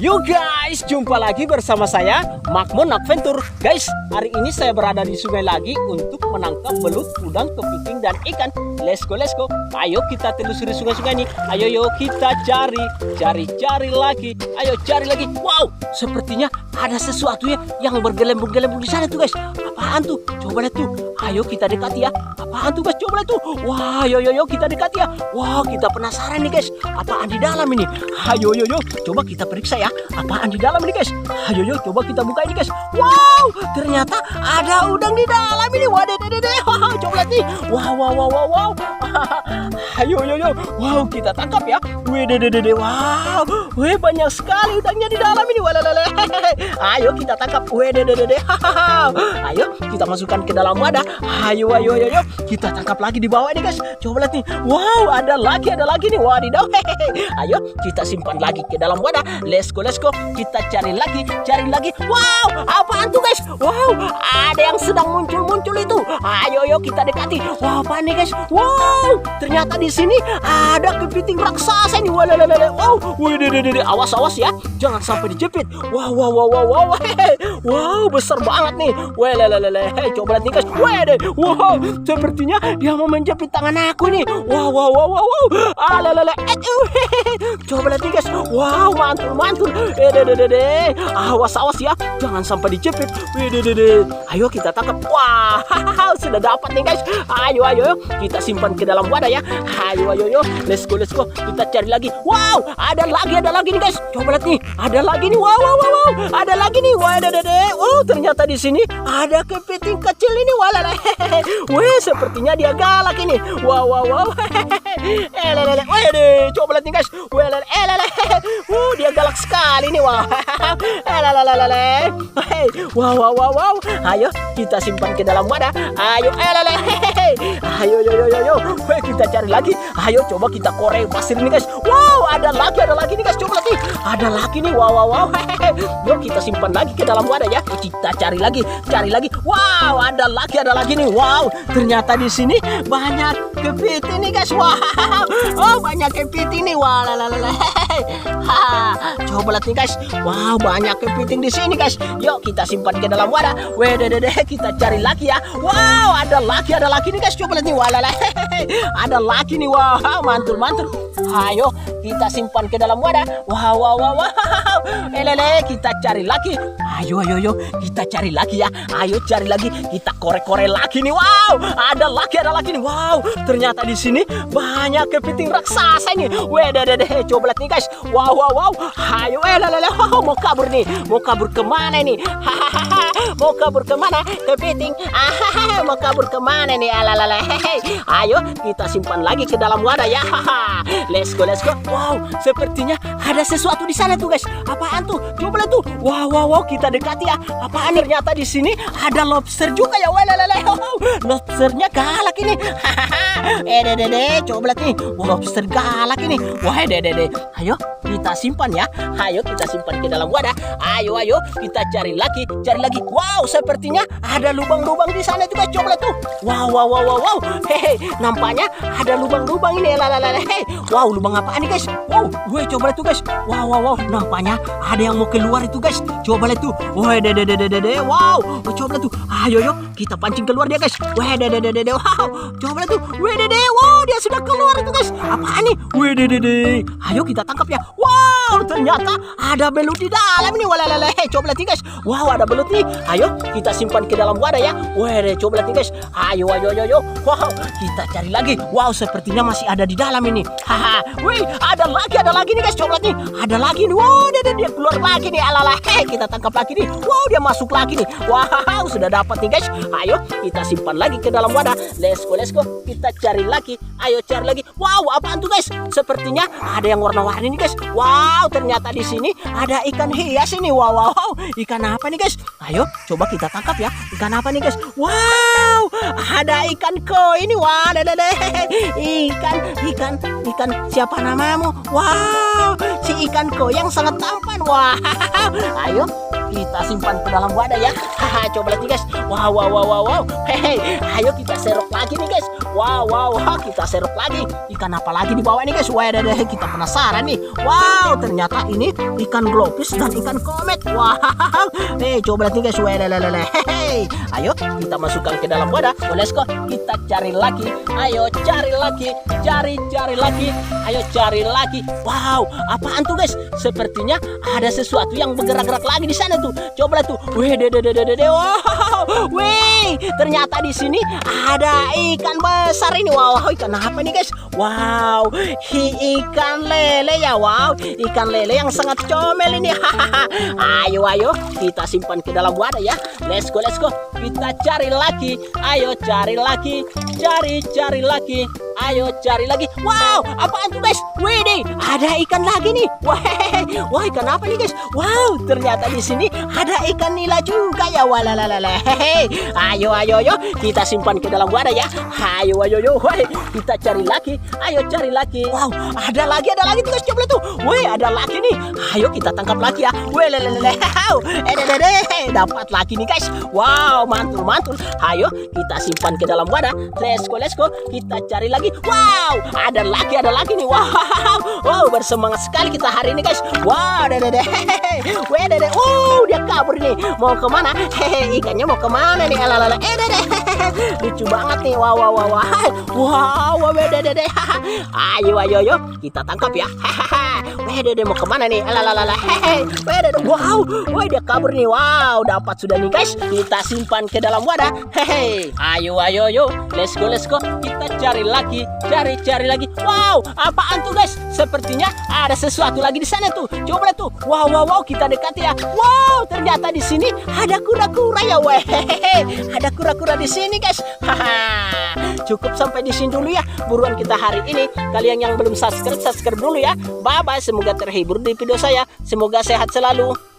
Yo guys, jumpa lagi bersama saya Makmon Adventure. Guys, hari ini saya berada di sungai lagi untuk menangkap belut, udang, kepiting dan ikan. Let's go, let's go. Ayo kita telusuri sungai-sungai ini. Ayo yo kita cari, cari, cari lagi. Ayo cari lagi. Wow, sepertinya ada sesuatu ya yang bergelembung-gelembung di sana tuh guys. Apaan tuh? Coba lihat tuh. Ayo kita dekati ya. Apaan tuh guys? Coba lihat tuh. Wah, yo yo yo kita dekati ya. Wah, kita penasaran nih guys. Apaan di dalam ini? Ayo yo yo, coba kita periksa ya. Apaan di dalam ini guys? Ayo yo, coba kita buka ini guys. Wow, ternyata ada udang di dalam ini. Wow, coba lihat nih. Wow, wow, wow, wow, wow. Ayo yo yo. Wow, kita tangkap ya. Wih, dede. Wow. Wih, banyak sekali udangnya di dalam ini. Walalala. Ayo kita tangkap. Wih, dede. Ayo kita masukkan ke dalam wadah. Ayo, ayo, ayo, ayo. Kita tangkap lagi di bawah ini guys. Coba lihat nih. Wow, ada lagi, ada lagi nih. Wadidaw. Hehehe. Ayo kita simpan lagi ke dalam wadah. Let's go, let's go. Kita cari lagi, cari lagi. Wow, apaan tuh guys? Wow, ada yang sedang muncul-muncul itu. Ayo, ayo kita dekati. Wow, apa nih guys? Wow, ternyata di sini ada kepiting raksasa nih. Walalala. Wow, wih, dede. awas, awas ya. Jangan sampai dijepit. Wow, wow, wow, wow, wow. Hehehe. Wow, besar banget nih. Walalala. Hei, coba lihat nih guys. Wede. Wow, sepertinya dia mau menjepit tangan aku nih. Wow, wow, wow, wow, wow. Alalala. Aduh, hehehe. Coba lihat nih guys. Wow, mantul, mantul. Eh, dede. Awas, awas ya. Jangan sampai dijepit. Dede. Ayo kita tangkap. Wah, sudah dapat nih guys. Ayo, ayo, kita simpan ke dalam wadah ya. Ayo, ayo, ayo. Let's go, let's go. Kita cari lagi. Wow, ada lagi, ada lagi nih guys. Coba lihat nih. Ada lagi nih. Wow, wow, wow, wow. Ada lagi nih. Wah, dede, dede. Oh, ternyata di sini ada kepiting kecil ini. Walala. Wih, sepertinya dia galak ini. Wow, wow, wow. Eh, Wede, coba lihat nih guys. Lele, eh, galak sekali nih. Wah. Eh. Hei, Wow, wow, wow, wow. Ayo, kita simpan ke dalam wadah. Ayo, eh, lele. Ayo, yo, yo, yo, yo. Kita cari lagi. Ayo, coba kita korek pasir ini guys. Wow, ada lagi, ada lagi nih guys. Coba nih. Ada lagi nih. Wow, wow, wow. Yuk, kita simpan lagi ke dalam wadah ya. Kita cari lagi, cari lagi. Wow, ada lagi, ada lagi nih. Wow, ternyata di sini banyak kepiting nih guys. Wow, oh banyak kepiting nih. Wah, lalalala. Ha, coba lihat nih guys. Wow, banyak kepiting di sini guys. Yuk kita simpan ke dalam wadah. Weh, deh, kita cari lagi ya. Wow, ada lagi, ada lagi nih guys. Coba lihat nih. Wah, lala. ada lagi nih. Wow, mantul, mantul. Ayo kita simpan ke dalam wadah. Wow, wow, wow, wow. Eh, lele, kita cari lagi. Ayo, ayo, ayo, kita cari lagi ya. Ayo cari lagi. Kita korek-korek lagi nih. Wow, ada lagi, ada lagi nih. Wow, ternyata di sini banyak kepiting raksasa ini. Weh, deh. Coba lihat nih guys. Wow, wow, wow. Ayo, eh, lele, lele. Wow, mau kabur nih. Mau kabur ke mana nih? Hahaha. Mau kabur ke mana? Kepiting. Ahaha. Mau kabur ke mana nih? Alalala. Ayo kita simpan lagi ke dalam wadah ya. Haha. Let's go, let's go. Wow, sepertinya ada sesuatu di sana tuh guys. Apaan tuh? Coba lihat tuh. Wow, wow, wow. Kita dekati ya. Apaan? Ternyata di sini ada lobster juga ya. Walalala. Lobsternya galak ini. Eh, deh, deh, deh. Coba lihat nih. Lobster galak ini. Wah, deh. Ayo kita simpan ya. Ayo kita simpan ke dalam wadah. Ayo, ayo. Kita cari lagi, cari lagi. Wow, sepertinya ada lubang-lubang di sana tuh guys. Coba lihat tuh. Wow, wow, wow, wow, wow. Hehe, nampaknya ada lubang-lubang ini. Lalalala. Wow, lubang apaan nih guys? Wow, gue coba lihat tuh guys. Wow, wow, wow. Nampaknya ada yang mau keluar itu guys. Coba lihat tuh. Wah, dede, dede, dede, dede. Wow, coba lihat tuh. Ayo, yuk. Kita pancing keluar dia guys. Wah, dede, dede, dede. Wow, coba lihat tuh. Wah, dede. Wow, dia sudah keluar itu guys. Apaan nih? Wah, dede, dede. Ayo kita tangkap ya. Wow, ternyata ada belut di dalam nih. Walalala. Coba lihat guys. Wow, ada belut nih. Ayo kita simpan ke dalam wadah ya. Wah, deh, coba lihat guys. Ayo, ayo, ayo, ayo. Wow, kita cari lagi. Wow, sepertinya masih ada di dalam ini. Haha. Wih, ada lagi, ada lagi nih guys. Coba lihat nih. Ada lagi nih. Wow, dia, dia, dia keluar lagi nih. Alala. Hei, kita tangkap lagi nih. Wow, dia masuk lagi nih. Wow, sudah dapat nih guys. Ayo, kita simpan lagi ke dalam wadah. Let's go, let's go. Kita cari lagi. Ayo cari lagi. Wow, apaan tuh guys? Sepertinya ada yang warna-warni nih guys. Wow, ternyata di sini ada ikan hias ini. Wow, wow, wow. Ikan apa nih guys? Ayo, coba kita tangkap ya. Ikan apa nih guys? Wow, ada ikan koi ini. Wah, deh, deh. Ikan, ikan, ikan. Siapa namamu? Wow, si ikan koi yang sangat tampan. Wah, ayo kita simpan ke dalam wadah ya. Coba lihat guys. Wow, wow, wow, wow, wow. Hehe, ayo kita serok lagi nih guys. Wow, wow, wah, kita serut lagi. Ikan apa lagi di bawah ini guys? Wah, deh, kita penasaran nih. Wow, ternyata ini ikan globis dan ikan komet. Wow, eh coba lihat guys. Wah, deh, deh, deh. Ayo kita masukkan ke dalam wadah. Oh, let's go. Kita cari lagi. Ayo cari lagi. Cari, cari lagi. Ayo cari lagi. Wow, apaan tuh guys? Sepertinya ada sesuatu yang bergerak-gerak lagi di sana tuh. Coba tuh. Wih, deh, deh, deh, deh, deh. Wow, wih, ternyata di sini ada ikan besar ini. Wow, ikan apa nih guys? Wow, hi- ikan lele ya. Wow, ikan lele yang sangat comel ini. ayo, ayo, kita simpan ke dalam wadah ya. Let's go, let's go. Kita cari lagi. Ayo cari lagi. Cari, cari lagi. Ayo cari lagi. Wow, apaan tuh guys? Wih deh, ada ikan lagi nih. Wah, wah ikan apa nih guys? Wow, ternyata di sini ada ikan nila juga ya. Walalalala. Ayo, ayo, ayo, kita simpan ke dalam wadah ya. Ayo, ayo, ayo. Wah, kita cari lagi. Ayo cari lagi. Wow, ada lagi, ada lagi tuh. Coba tuh. Wih, ada lagi nih. Ayo kita tangkap lagi ya. Wih, lelelele. Eh, dapat lagi nih guys. Wow, mantul, mantul. Ayo kita simpan ke dalam wadah. Let's go, let's go. Kita cari lagi. Wow, ada lagi, ada lagi nih. Wow, wow, bersemangat sekali kita hari ini guys. Wow, deh. Wih, deh, deh. Wow, dia kabur nih. Mau ke mana? Hehe, ikannya mau ke mana nih? Alalala. Eh, deh, deh. Lucu banget nih. Wow, wow, wow. Wow, wow, deh, deh, deh. Ayo, ayo, ayo. Kita tangkap ya. Weh, deh, deh, mau ke mana nih? Alalala. Hehe. Weh, deh, deh. Wow, wah dia kabur nih. Wow, dapat sudah nih guys. Kita simpan ke dalam wadah. Hehe. Ayo, ayo, ayo. Let's go, let's go. Kita cari lagi, cari, cari lagi. Wow, apaan tuh guys? Sepertinya ada sesuatu lagi di sana tuh. Coba lihat tuh. Wow, wow, wow. Kita dekat ya. Wow, ternyata di sini ada kura-kura ya. Weh, ada kura-kura di sini guys. Haha. Cukup sampai di sini dulu ya. Buruan kita hari ini. Kalian yang belum subscribe, subscribe dulu ya. Bye bye. Semoga terhibur di video saya. Semoga sehat selalu.